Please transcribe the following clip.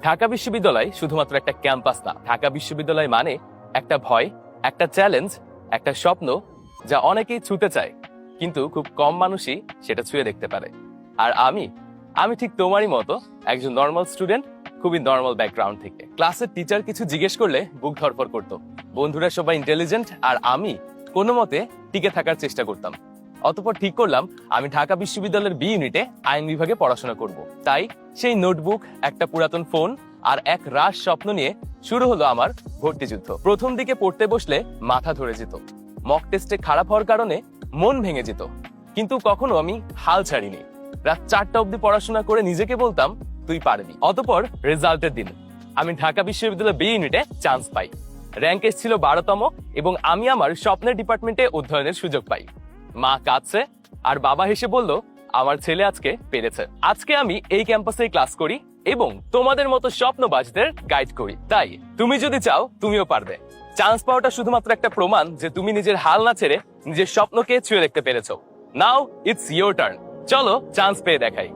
ঢাকা বিশ্ববিদ্যালয় শুধুমাত্র একটা ক্যাম্পাস না, ঢাকা বিশ্ববিদ্যালয় মানে একটা ভয়, একটা চ্যালেঞ্জ, একটা স্বপ্ন যা অনেকেই ছুতে চায়, কিন্তু খুব কম মানুষই সেটা ছুঁয়ে দেখতে পারে। আর আমি আমি ঠিক তোমারই মতো একজন নর্মাল স্টুডেন্ট খুবই নর্মাল ব্যাকগ্রাউন্ড থেকে। ক্লাসের টিচার কিছু জিজ্ঞেস করলে বুক ধরপর করতো। বন্ধুরা সবাই ইন্টেলিজেন্ট আর আমি কোনো মতে টিকে থাকার চেষ্টা করতাম। অতপর ঠিক করলাম, আমি ঢাকা বিশ্ববিদ্যালয়ের বি ইউনিটে আইন বিভাগে পড়াশোনা করব। তাই সেই নোটবুক, একটা পুরাতন ফোন আর এক রাস স্বপ্ন নিয়ে শুরু হলো আমার ভর্তি যুদ্ধ। প্রথম দিকে পড়তে বসলে মাথা ধরে যেত। মক টেস্টে খারাপ হওয়ার কারণে মন ভেঙে যেত। কিন্তু কখনো আমি হাল ছাড়িনি। রাত চারটা অবধি পড়াশোনা করে নিজেকে বলতাম, তুই পারবি। অতপর রেজাল্টের দিন, আমি ঢাকা বিশ্ববিদ্যালয় বি ইউনিটে চান্স পাই। র্যাঙ্ক ছিল বারোতম এবং আমি আমার স্বপ্নের ডিপার্টমেন্টে অধ্যয়নের সুযোগ পাই। মা কাঁদছে আর বাবা হেসে বলল, আমার ছেলে আজকে পেরেছে। আজকে আমি এই ক্যাম্পাসে ক্লাস করি এবং তোমাদের মতো স্বপ্নবাজদের গাইড করি। তাই তুমি যদি চাও, তুমিও পারবে। চান্স পাওয়াটা শুধুমাত্র একটা প্রমাণ যে তুমি নিজের হাল না ছেড়ে নিজের স্বপ্নকে ছুঁয়ে দেখতে পেরেছ। নাও ইটস ইয়োর টার্ন চলো চান্স পেয়ে দেখাই।